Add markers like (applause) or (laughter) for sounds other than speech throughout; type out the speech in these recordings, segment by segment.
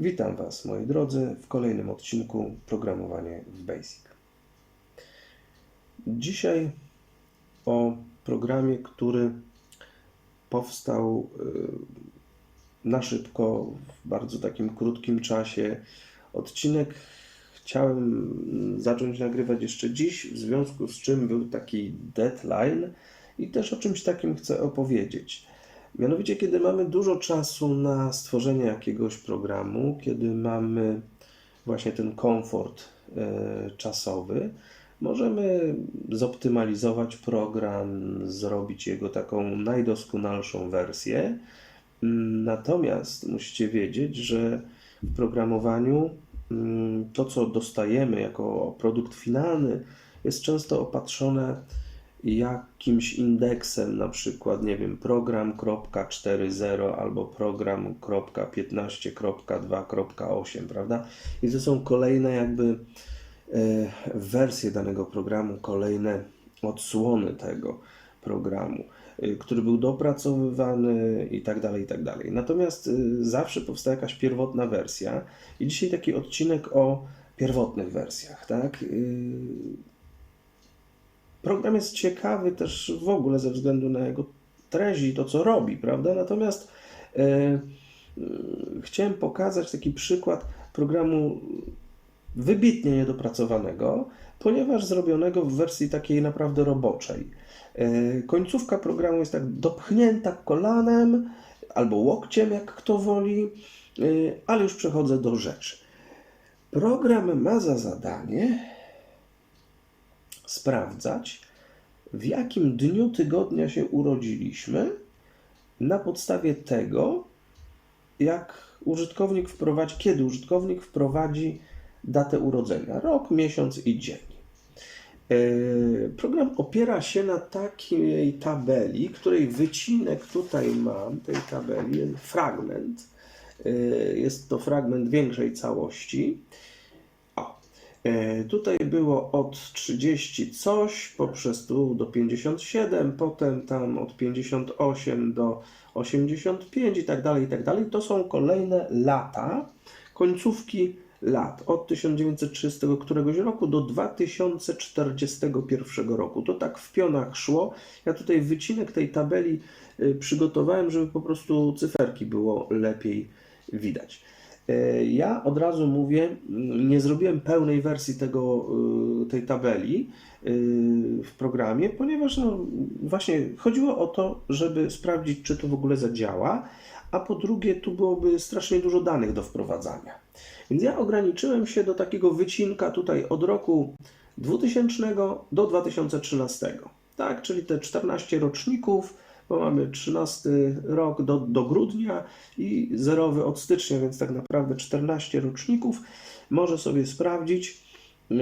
Witam Was, moi drodzy, w kolejnym odcinku Programowanie w Basic. Dzisiaj o programie, który powstał y, na szybko, w bardzo takim krótkim czasie. Odcinek chciałem zacząć nagrywać jeszcze dziś, w związku z czym był taki deadline i też o czymś takim chcę opowiedzieć. Mianowicie, kiedy mamy dużo czasu na stworzenie jakiegoś programu, kiedy mamy właśnie ten komfort e, czasowy, możemy zoptymalizować program, zrobić jego taką najdoskonalszą wersję. Natomiast musicie wiedzieć, że w programowaniu mm, to, co dostajemy jako produkt finalny, jest często opatrzone jakimś indeksem, na przykład, nie wiem, program.40 albo program.15.2.8, prawda? I to są kolejne jakby e, wersje danego programu, kolejne odsłony tego programu, e, który był dopracowywany i tak dalej, i tak dalej. Natomiast e, zawsze powstaje jakaś pierwotna wersja i dzisiaj taki odcinek o pierwotnych wersjach, tak? Program jest ciekawy też w ogóle ze względu na jego treść i to, co robi, prawda? Natomiast e, e, chciałem pokazać taki przykład programu wybitnie niedopracowanego, ponieważ zrobionego w wersji takiej naprawdę roboczej. E, końcówka programu jest tak dopchnięta kolanem albo łokciem, jak kto woli, e, ale już przechodzę do rzeczy. Program ma za zadanie sprawdzać, w jakim dniu tygodnia się urodziliśmy, na podstawie tego, jak użytkownik wprowadzi, kiedy użytkownik wprowadzi datę urodzenia, rok, miesiąc i dzień. E, program opiera się na takiej tabeli, której wycinek tutaj mam, tej tabeli, fragment. E, jest to fragment większej całości. E, tutaj było od 30 coś, poprzez tu do 57, potem tam od 58 do 85 i tak dalej, i tak dalej. To są kolejne lata, końcówki lat, od 1930 któregoś roku do 2041 roku. To tak w pionach szło. Ja tutaj wycinek tej tabeli y, przygotowałem, żeby po prostu cyferki było lepiej widać. E, ja od razu mówię, nie zrobiłem pełnej wersji tego, e, tej tabeli e, w programie, ponieważ no, właśnie chodziło o to, żeby sprawdzić, czy to w ogóle zadziała, a po drugie, tu byłoby strasznie dużo danych do wprowadzania. Więc ja ograniczyłem się do takiego wycinka tutaj od roku 2000 do 2013. Tak, czyli te 14 roczników bo mamy 13 rok do, do grudnia i zerowy od stycznia, więc tak naprawdę 14 roczników może sobie sprawdzić e,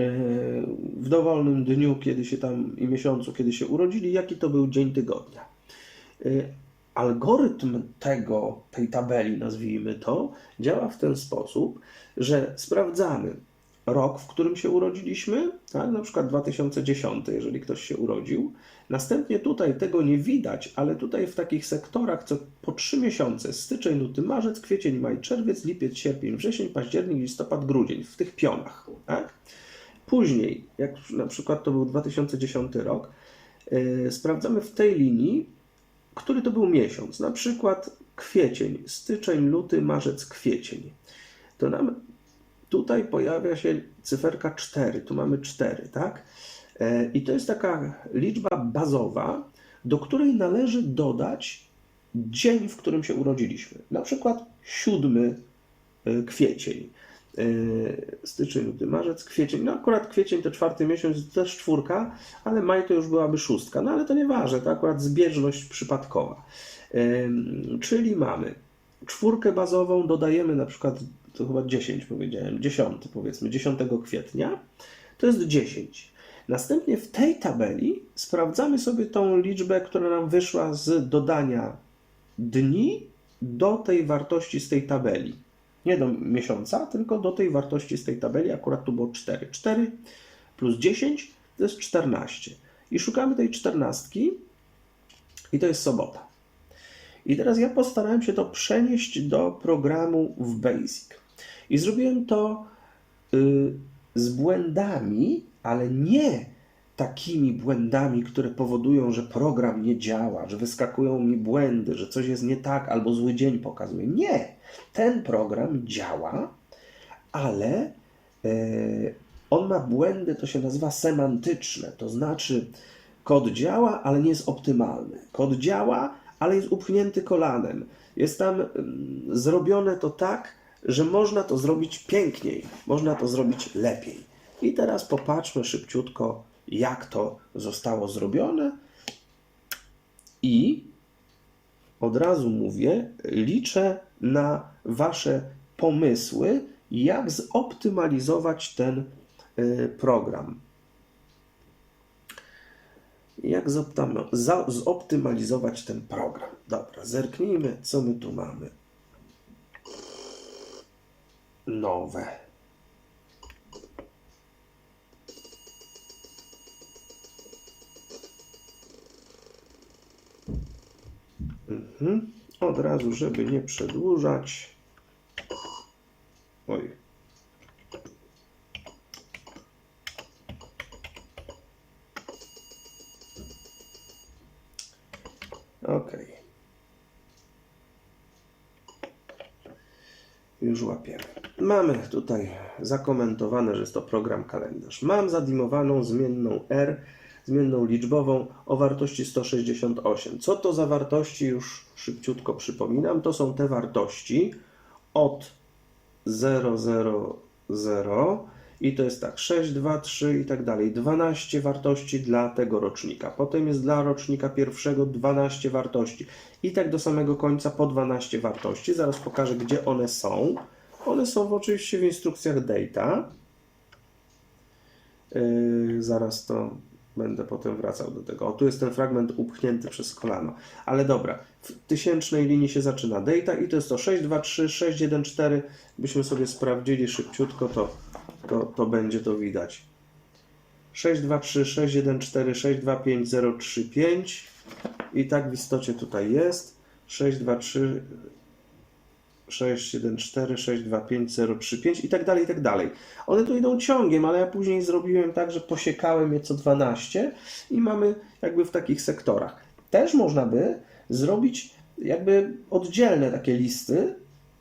w dowolnym dniu, kiedy się tam i miesiącu, kiedy się urodzili, jaki to był dzień tygodnia. E, algorytm tego, tej tabeli, nazwijmy to, działa w ten sposób, że sprawdzamy rok, w którym się urodziliśmy, tak? na przykład 2010, jeżeli ktoś się urodził. Następnie tutaj tego nie widać, ale tutaj w takich sektorach co po 3 miesiące, styczeń, luty, marzec, kwiecień, maj, czerwiec, lipiec, sierpień, wrzesień, październik, listopad, grudzień, w tych pionach. Tak? Później, jak na przykład to był 2010 rok, yy, sprawdzamy w tej linii, który to był miesiąc, na przykład kwiecień, styczeń, luty, marzec, kwiecień. To nam Tutaj pojawia się cyferka 4, tu mamy 4, tak? E, I to jest taka liczba bazowa, do której należy dodać dzień, w którym się urodziliśmy. Na przykład 7 e, kwiecień. E, styczeń, luty, marzec, kwiecień. No akurat kwiecień to czwarty miesiąc, to też czwórka, ale maj to już byłaby szóstka. No ale to nieważne, to akurat zbieżność przypadkowa. Czyli mamy czwórkę bazową, dodajemy na przykład to chyba 10 powiedziałem, 10 powiedzmy, 10 kwietnia, to jest 10. Następnie w tej tabeli sprawdzamy sobie tą liczbę, która nam wyszła z dodania dni do tej wartości z tej tabeli. Nie do miesiąca, tylko do tej wartości z tej tabeli. Akurat tu było 4. 4 plus 10 to jest 14. I szukamy tej 14 i to jest sobota. I teraz ja postarałem się to przenieść do programu w Basic. I zrobiłem to y, z błędami, ale nie takimi błędami, które powodują, że program nie działa, że wyskakują mi błędy, że coś jest nie tak albo zły dzień pokazuje. Nie. Ten program działa, ale e, on ma błędy, to się nazywa semantyczne, to znaczy kod działa, ale nie jest optymalny. Kod działa, ale jest upchnięty kolanem. Jest tam mm, zrobione to tak, że można to zrobić piękniej, można to zrobić lepiej. I teraz popatrzmy szybciutko, jak to zostało zrobione. I od razu mówię, liczę na Wasze pomysły, jak zoptymalizować ten y, program. Jak zoptymalizować ten program? Dobra, zerknijmy, co my tu mamy. Nowe. Mhm. Od razu, żeby nie przedłużać. Oj. Ok. Już łapiemy. Mamy tutaj zakomentowane, że jest to program kalendarz. Mam zadimowaną zmienną R, zmienną liczbową o wartości 168. Co to za wartości? Już szybciutko przypominam. To są te wartości od 000 i to jest tak 6, 2, 3 i tak dalej. 12 wartości dla tego rocznika. Potem jest dla rocznika pierwszego 12 wartości i tak do samego końca po 12 wartości. Zaraz pokażę, gdzie one są. One są oczywiście w instrukcjach data. Yy, zaraz to będę potem wracał do tego. O, tu jest ten fragment upchnięty przez kolano. Ale dobra, w tysięcznej linii się zaczyna data i to jest to 6, 2, 3, 6, 1, 4. Byśmy sobie sprawdzili szybciutko, to, to, to będzie to widać. 6, 2, 3, 6, 1, 4, 6, 2, 5, 0, 3, 5. I tak w istocie tutaj jest. 6, 2, 3, 6, 1, 4, 6, 2, 5, 0, 3, 5 i tak dalej, i tak dalej. One tu idą ciągiem, ale ja później zrobiłem tak, że posiekałem je co 12 i mamy jakby w takich sektorach. Też można by zrobić jakby oddzielne takie listy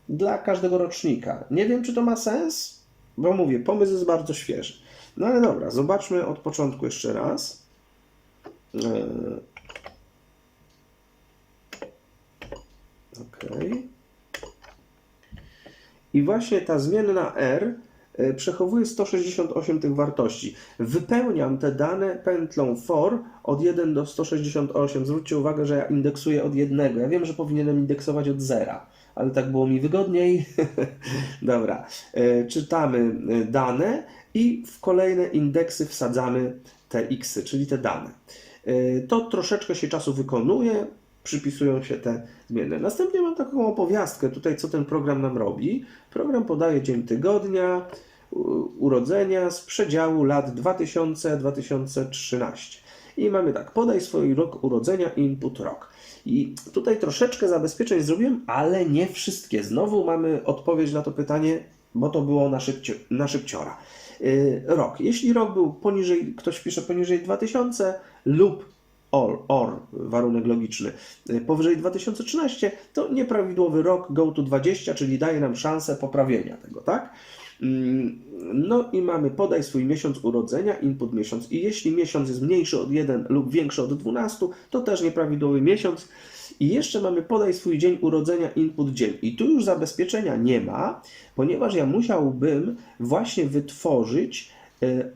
dla każdego rocznika. Nie wiem, czy to ma sens, bo mówię, pomysł jest bardzo świeży. No ale dobra, zobaczmy od początku jeszcze raz. Yy. Okej. I właśnie ta zmienna R e, przechowuje 168 tych wartości. Wypełniam te dane pętlą for od 1 do 168. Zwróćcie uwagę, że ja indeksuję od 1. Ja wiem, że powinienem indeksować od 0, ale tak było mi wygodniej. (laughs) Dobra, E, czytamy e, dane i w kolejne indeksy wsadzamy te xy, czyli te dane. To troszeczkę się czasu wykonuje, przypisują się te zmienne. Następnie mam taką opowiastkę tutaj, co ten program nam robi. Program podaje dzień tygodnia, urodzenia z przedziału lat 2000-2013. I mamy tak, podaj swój rok urodzenia, input rok. I tutaj troszeczkę zabezpieczeń zrobiłem, ale nie wszystkie. Znowu mamy odpowiedź na to pytanie, bo to było na, szybcio, na szybciora. Yy, rok. Jeśli rok był poniżej, ktoś pisze poniżej 2000 lub or, or warunek logiczny, y, powyżej 2013, to nieprawidłowy rok go to 20, czyli daje nam szansę poprawienia tego, tak? Mm, No i mamy podaj swój miesiąc urodzenia, input miesiąc. I jeśli miesiąc jest mniejszy od 1 lub większy od 12, to też nieprawidłowy miesiąc. I jeszcze mamy podaj swój dzień urodzenia, input dzień. I tu już zabezpieczenia nie ma, ponieważ ja musiałbym właśnie wytworzyć y,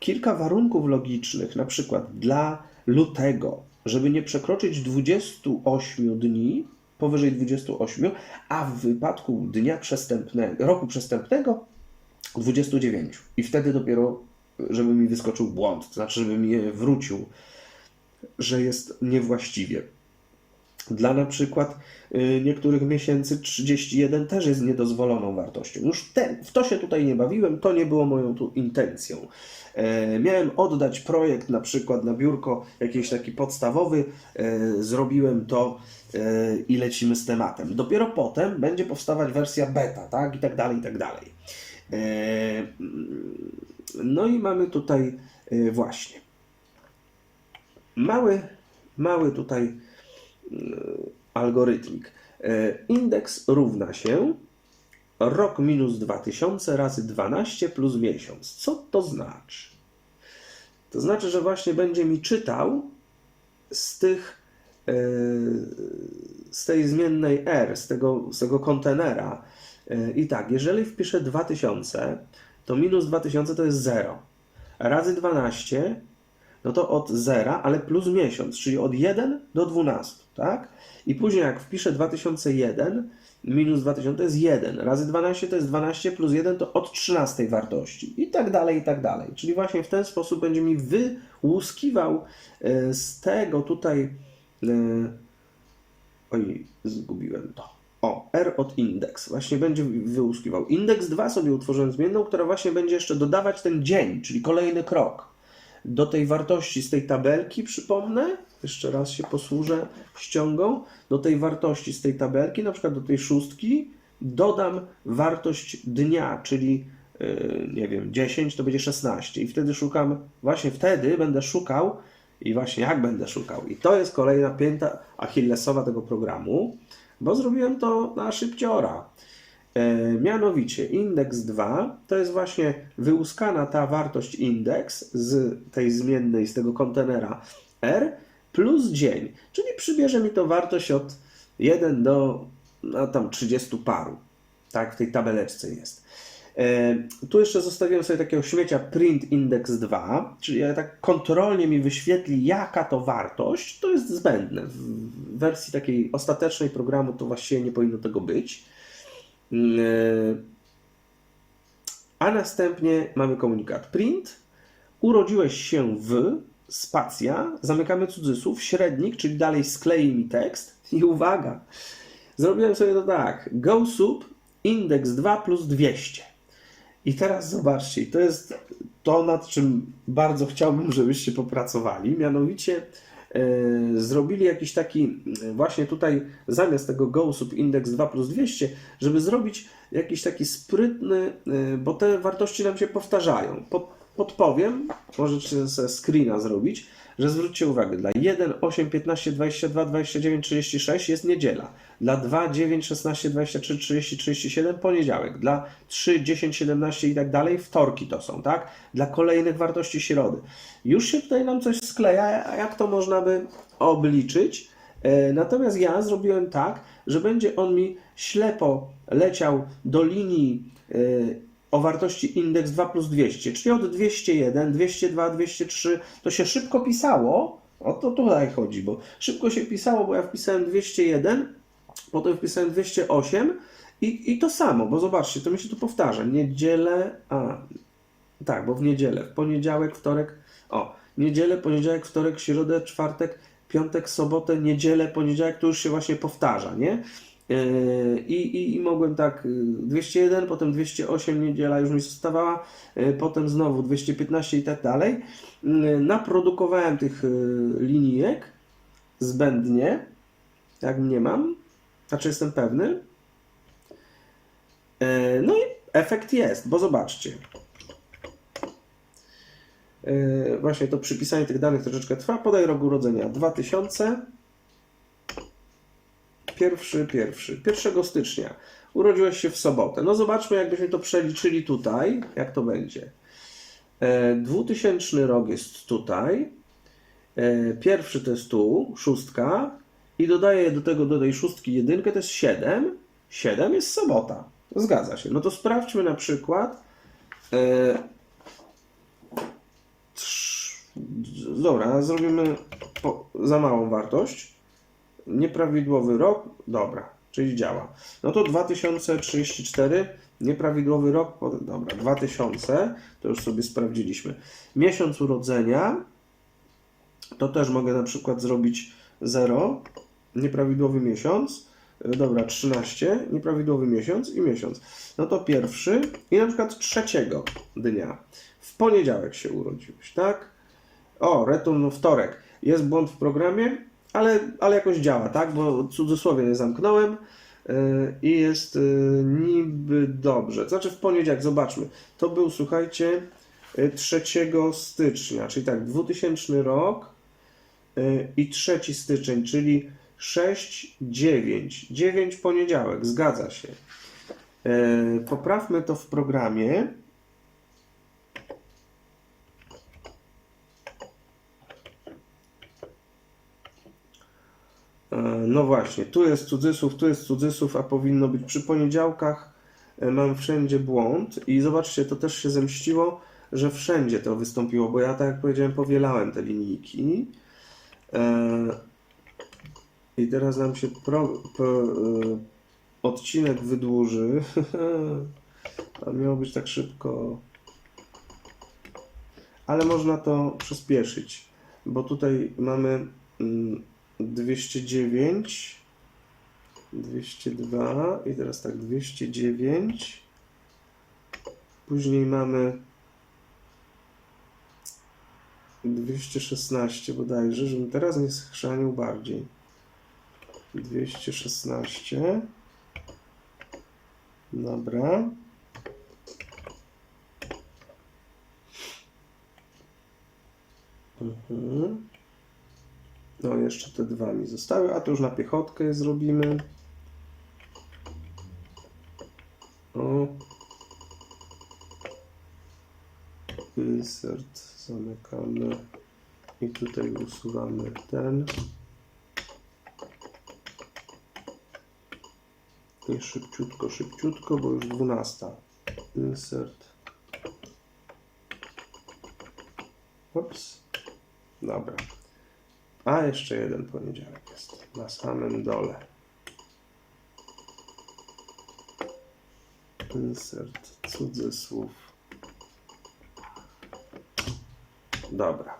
kilka warunków logicznych, na przykład dla lutego, żeby nie przekroczyć 28 dni, powyżej 28, a w wypadku dnia przestępnego, roku przestępnego 29. I wtedy dopiero, żeby mi wyskoczył błąd, to znaczy, żeby mi wrócił, że jest niewłaściwie. Dla na przykład y, niektórych miesięcy 31 też jest niedozwoloną wartością. Już w to się tutaj nie bawiłem, to nie było moją tu intencją. E, miałem oddać projekt na przykład na biurko jakiś taki podstawowy, e, zrobiłem to e, i lecimy z tematem. Dopiero potem będzie powstawać wersja beta, tak, i tak dalej, i tak dalej. E, mm, no i mamy tutaj e, właśnie mały, mały tutaj algorytmik. E, Indeks równa się rok minus 2000 razy 12 plus miesiąc. Co to znaczy? To znaczy, że właśnie będzie mi czytał z tych e, z tej zmiennej R, z tego, z tego kontenera. E, I tak, jeżeli wpiszę 2000, to minus 2000 to jest 0. Razy 12 no to od 0, ale plus miesiąc, czyli od 1 do 12, tak? I później jak wpiszę 2001, minus 2000 to jest 1, razy 12 to jest 12, plus 1 to od 13 wartości i tak dalej, i tak dalej. Czyli właśnie w ten sposób będzie mi wyłuskiwał e, z tego tutaj, e, oj, zgubiłem to. O, R od indeks. Właśnie będzie wyłuskiwał. Indeks 2 sobie utworzyłem zmienną, która właśnie będzie jeszcze dodawać ten dzień, czyli kolejny krok do tej wartości z tej tabelki, przypomnę, jeszcze raz się posłużę ściągą, do tej wartości z tej tabelki, na przykład do tej szóstki, dodam wartość dnia, czyli yy, nie wiem, 10 to będzie 16 i wtedy szukam, właśnie wtedy będę szukał i właśnie jak będę szukał. I to jest kolejna pięta achillesowa tego programu, bo zrobiłem to na szybciora. E, mianowicie indeks 2 to jest właśnie wyłuskana ta wartość indeks z tej zmiennej, z tego kontenera R plus dzień, czyli przybierze mi to wartość od 1 do no, tam 30 paru. Tak, w tej tabeleczce jest. E, tu jeszcze zostawiłem sobie takiego śmiecia print index 2, czyli tak kontrolnie mi wyświetli jaka to wartość. To jest zbędne. W wersji takiej ostatecznej programu to właściwie nie powinno tego być. A następnie mamy komunikat print. Urodziłeś się w spacja, zamykamy cudzysłów, średnik, czyli dalej sklei mi tekst. I uwaga, zrobiłem sobie to tak. Go sub indeks 2 plus 200. I teraz zobaczcie, to jest to, nad czym bardzo chciałbym, żebyście popracowali. Mianowicie zrobili jakiś taki, e, właśnie tutaj zamiast tego go sub index 2 plus 200, żeby zrobić jakiś taki sprytny, e, bo te wartości nam się powtarzają. Pod, podpowiem, możecie sobie screena zrobić, że zwróćcie uwagę, dla 1, 8, 15, 22, 29, 36 jest niedziela. Dla 2, 9, 16, 23, 30, 37 poniedziałek. Dla 3, 10, 17 i tak dalej wtorki to są, tak? Dla kolejnych wartości środy. Już się tutaj nam coś skleja, jak to można by obliczyć? E, Natomiast ja zrobiłem tak, że będzie on mi ślepo leciał do linii e, o wartości indeks 2 plus 200, czyli od 201, 202, 203, to się szybko pisało, o to tutaj chodzi, bo szybko się pisało, bo ja wpisałem 201, potem wpisałem 208 i, i to samo, bo zobaczcie, to mi się tu powtarza, niedzielę, a, tak, bo w niedzielę, w poniedziałek, wtorek, o, niedzielę, poniedziałek, wtorek, środę, czwartek, piątek, sobotę, niedzielę, poniedziałek, to już się właśnie powtarza, nie? Yy, I, i, I mogłem tak yy, 201, potem 208 niedziela już mi zostawała, yy, potem znowu 215 i tak dalej. Yy, Naprodukowałem tych linijek zbędnie, jak nie mam, znaczy jestem pewny. No i efekt jest, bo zobaczcie. Właśnie to przypisanie tych danych troszeczkę trwa. Podaj rok urodzenia 2000. Pierwszy, pierwszy. 1 stycznia. Urodziłeś się w sobotę. No zobaczmy, jakbyśmy to przeliczyli tutaj, jak to będzie. E, 2000 rok jest tutaj. E, pierwszy to jest tu, szóstka. I dodaję do tego, do tej szóstki jedynkę, to jest 7. 7 jest sobota. Zgadza się. No to sprawdźmy na przykład. E, dobra, zrobimy po, za małą wartość. Nieprawidłowy rok, dobra, czyli działa. No to 2034, nieprawidłowy rok, dobra, 2000, to już sobie sprawdziliśmy. Miesiąc urodzenia, to też mogę na przykład zrobić 0, nieprawidłowy miesiąc, e, dobra, 13, nieprawidłowy miesiąc i miesiąc. No to pierwszy i na przykład trzeciego dnia. W poniedziałek się urodziłeś, tak? O, return wtorek. Jest błąd w programie, ale, ale jakoś działa, tak? Bo cudzysłowie zamknąłem yy, i jest yy, niby dobrze. Znaczy w poniedziałek, zobaczmy. To był, słuchajcie, yy, 3 stycznia, czyli tak, 2000 rok i 3 styczeń, czyli 6, 9. 9 poniedziałek, zgadza się. Poprawmy to w programie. No właśnie, tu jest cudzysłów, tu jest cudzysłów, a powinno być przy poniedziałkach. e, Mam wszędzie błąd i zobaczcie, to też się zemściło, że wszędzie to wystąpiło, bo ja, tak jak powiedziałem, powielałem te linijki. E, I teraz nam się pro, pro, e, odcinek wydłuży. (laughs) A miało być tak szybko. Ale można to przyspieszyć, bo tutaj mamy mm, 209, 202 i teraz tak 209. Później mamy 216 bodajże, żebym teraz nie schrzanił bardziej. 216. Dobra. Mhm. No, jeszcze te dwa mi zostały, a to już na piechotkę zrobimy. O. Insert zamykamy i tutaj usuwamy ten. I szybciutko, szybciutko, bo już 12. Insert. Ups. Dobra. A jeszcze jeden poniedziałek jest na samym dole. Insert cudzysłów. Dobra.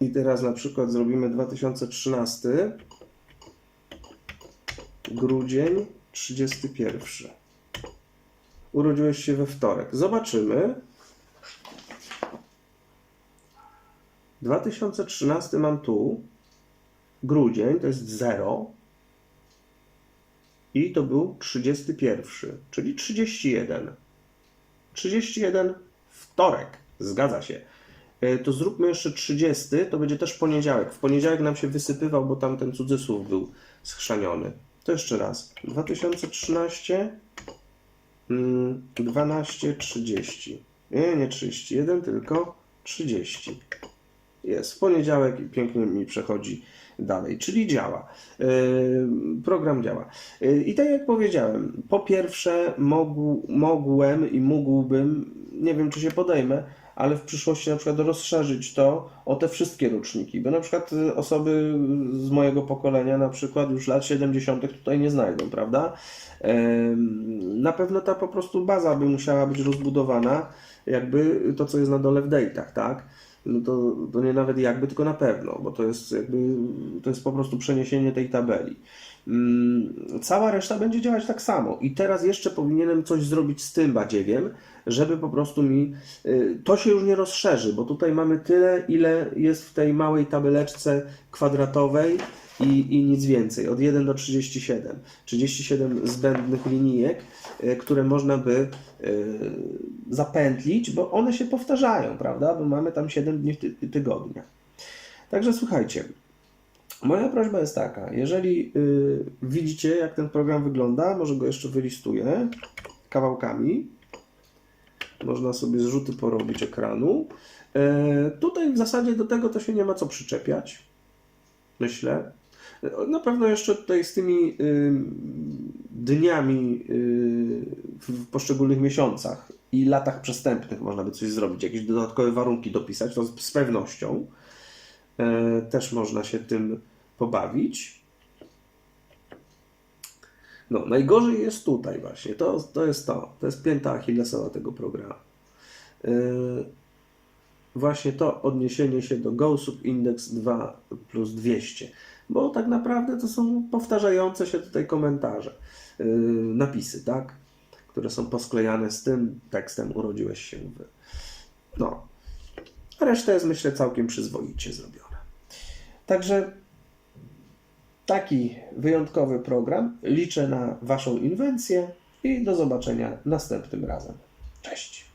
I teraz na przykład zrobimy 2013. Grudzień 31. Urodziłeś się we wtorek. Zobaczymy. 2013 mam tu. Grudzień to jest 0. I to był 31, czyli 31. 31 wtorek. Zgadza się. E, To zróbmy jeszcze 30, to będzie też poniedziałek. W poniedziałek nam się wysypywał, bo tam ten cudzysłów był schrzaniony. To jeszcze raz. 2013 mm, 12, 30. Nie, nie 31, tylko 30. Jest w poniedziałek i pięknie mi przechodzi dalej, czyli działa. Yy, program działa. Yy, I tak jak powiedziałem, po pierwsze mogłem i mógłbym, nie wiem czy się podejmę, ale w przyszłości na przykład rozszerzyć to o te wszystkie roczniki, bo na przykład y, osoby z mojego pokolenia na przykład już lat 70. tutaj nie znajdą, prawda? Na pewno ta po prostu baza by musiała być rozbudowana, jakby to, co jest na dole w date'ach, tak? No to, to nie nawet jakby, tylko na pewno, bo to jest jakby, to jest po prostu przeniesienie tej tabeli. Mm, Cała reszta będzie działać tak samo. I teraz jeszcze powinienem coś zrobić z tym badziewiem, żeby po prostu mi y, to się już nie rozszerzy, bo tutaj mamy tyle, ile jest w tej małej tabeleczce kwadratowej i, i nic więcej. Od 1 do 37. 37 zbędnych linijek, y, które można by y, zapętlić, bo one się powtarzają, prawda? Bo mamy tam 7 dni w ty tygodnia. Także słuchajcie, Moja prośba jest taka, jeżeli y, widzicie, jak ten program wygląda, może go jeszcze wylistuję kawałkami. Można sobie zrzuty porobić ekranu. E, tutaj w zasadzie do tego to się nie ma co przyczepiać. Myślę. E, Na pewno jeszcze tutaj z tymi y, dniami y, w poszczególnych miesiącach i latach przestępnych można by coś zrobić, jakieś dodatkowe warunki dopisać, to z, z pewnością. E, też można się tym pobawić. No, najgorzej jest tutaj właśnie. To, to jest to. To jest pięta achillesowa tego programu. E, właśnie to odniesienie się do Go Subindex 2 plus 200, bo tak naprawdę to są powtarzające się tutaj komentarze, yy, napisy, tak? Które są posklejane z tym tekstem urodziłeś się w. No. A reszta jest myślę całkiem przyzwoicie zrobiona. Także taki wyjątkowy program. Liczę na Waszą inwencję i do zobaczenia następnym razem. Cześć.